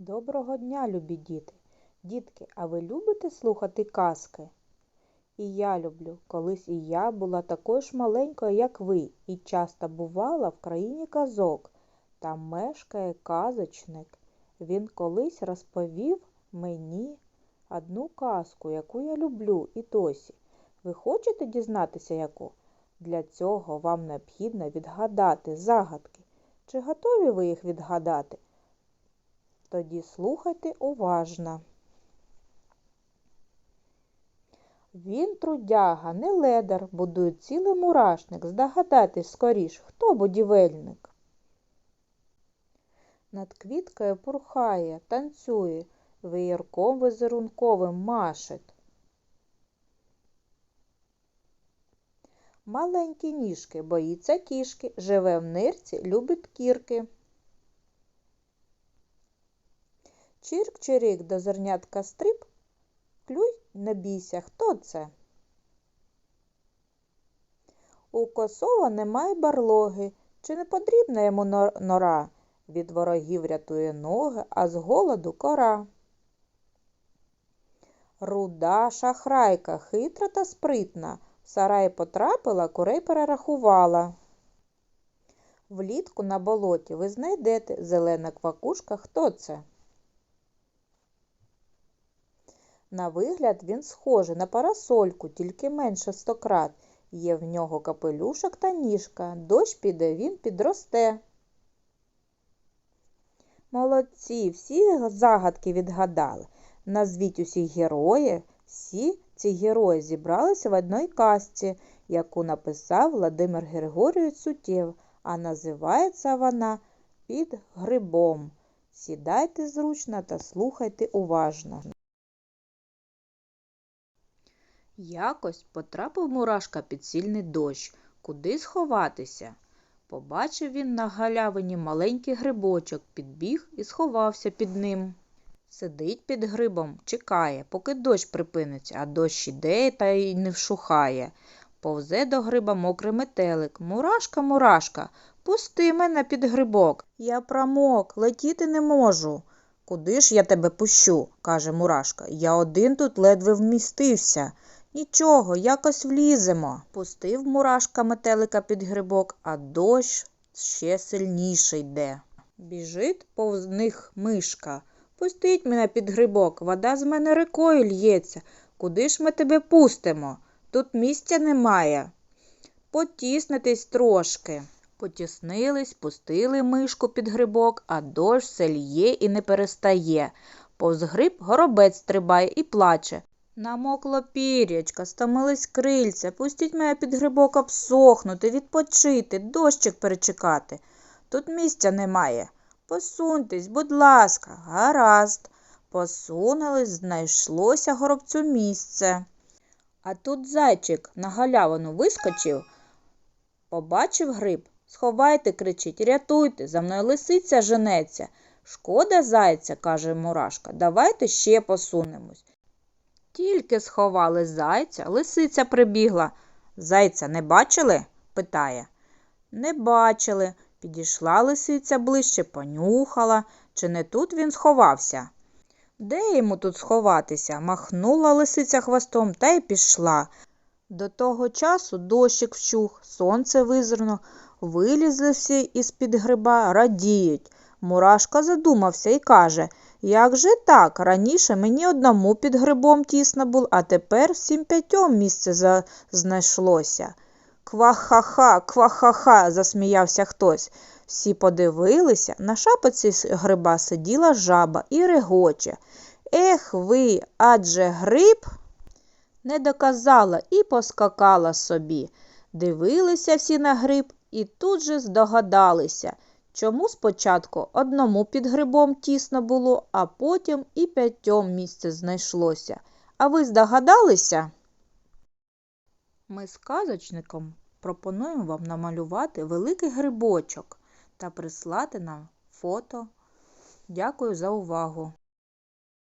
Доброго дня, любі діти! Дітки, а ви любите слухати казки? І я люблю. Колись і я була такою ж маленькою, як ви, і часто бувала в країні казок. Там мешкає казочник. Він колись розповів мені одну казку, яку я люблю і досі. Ви хочете дізнатися яку? Для цього вам необхідно відгадати загадки. Чи готові ви їх відгадати? Тоді слухайте уважно. Він трудяга, не ледар, будує цілий мурашник. Здогадайтесь скоріш, хто будівельник. Над квіткою пурхає, танцює, веєрком визерунковим машить. Маленькі ніжки, боїться кішки, живе в нирці, любить кірки. Чирк-чирик до зернятка стриб, клюй, не бійся, хто це? У косова немає барлоги, чи не потрібна йому нора? Від ворогів рятує ноги, а з голоду кора. Руда шахрайка, хитра та спритна, в сарай потрапила, курей перерахувала. Влітку на болоті ви знайдете зелена квакушка, хто це? На вигляд він схожий на парасольку, тільки менше стократ. Є в нього капелюшок та ніжка. Дощ піде, він підросте. Молодці, всі загадки відгадали. Назвіть усіх героїв. Всі ці герої зібралися в одній казці, яку написав Владимир Григорійович Сутєв, а називається вона Під грибом. Сідайте зручно та слухайте уважно. Якось потрапив мурашка під сильний дощ. Куди сховатися? Побачив він на галявині маленький грибочок, підбіг і сховався під ним. Сидить під грибом, чекає, поки дощ припиниться, а дощ іде та й не вшухає. Повзе до гриба мокрий метелик. Мурашка, мурашка, пусти мене під грибок. Я промок, летіти не можу. Куди ж я тебе пущу? каже Мурашка. Я один тут ледве вмістився. Нічого, якось вліземо. Пустив мурашка метелика під грибок, а дощ ще сильніше йде. Біжить повз них мишка. Пустіть мене під грибок, вода з мене рекою л'ється. Куди ж ми тебе пустимо? Тут місця немає. Потіснитись трошки. Потіснились, пустили мишку під грибок, а дощ все лє і не перестає. Повз гриб горобець стрибає і плаче. Намокло пірячка, стомились крильця, пустіть мене під грибок обсохнути, відпочити, дощик перечекати. Тут місця немає. Посуньтесь, будь ласка, гаразд. Посунулись, знайшлося горобцю місце. А тут зайчик на галявину вискочив, побачив гриб. Сховайте, кричить, рятуйте, за мною лисиця женеться. Шкода зайця, каже Мурашка, давайте ще посунемось. Тільки сховали зайця, лисиця прибігла. Зайця не бачили? питає. Не бачили. Підійшла лисиця ближче, понюхала, чи не тут він сховався. Де йому тут сховатися? махнула лисиця хвостом та й пішла. До того часу дощик вщух, сонце визирно, вилізли всі із під гриба, радіють. Мурашка задумався і каже як же так? Раніше мені одному під грибом тісно було, а тепер всім п'ятьом місце знайшлося. Квахаха, квахаха, засміявся хтось. Всі подивилися, на шапоці гриба сиділа жаба і регоче. Ех ви, адже гриб не доказала і поскакала собі. Дивилися всі на гриб і тут же здогадалися. Чому спочатку одному під грибом тісно було, а потім і п'ятьом місце знайшлося. А ви здогадалися? Ми з казочником пропонуємо вам намалювати великий грибочок та прислати нам фото. Дякую за увагу!